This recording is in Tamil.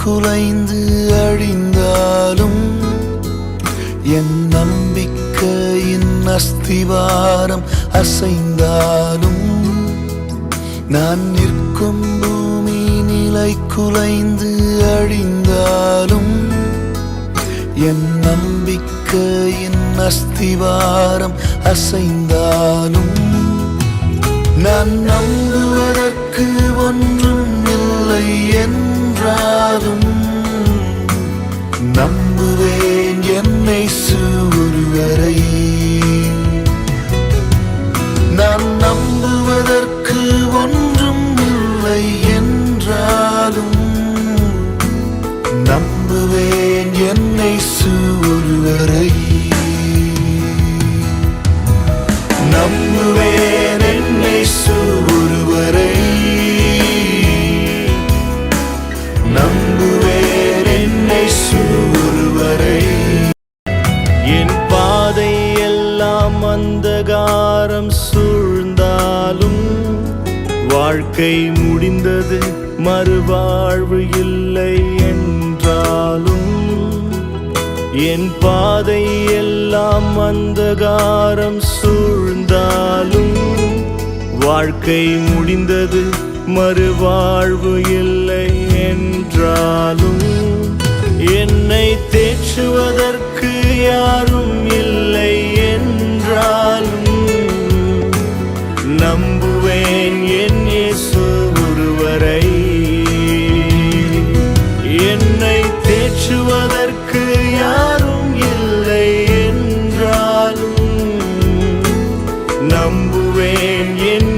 குலைந்து அழிந்தாலும் என் நம்பிக்கையின் அஸ்திவாரம் அசைந்தாலும் நான் நிற்கும் பூமி நிலை குலைந்து அழிந்தாலும் என் நம்பிக்கையின் அஸ்திவாரம் அசைந்தாலும் நான் நம்புவதற்கு ஒன்று நம்புவேன் என்னை ஒருவரை நான் நம்புவதற்கு ஒன்றும் இல்லை என்றாலும் நம்புவேன் என்னை ஒருவரை அந்தகாரம் சூழ்ந்தாலும் வாழ்க்கை முடிந்தது மறுவாழ்வு இல்லை என்றாலும் என் பாதை எல்லாம் அந்தகாரம் சூழ்ந்தாலும் வாழ்க்கை முடிந்தது மறுவாழ்வு இல்லை நம்புவேன் என்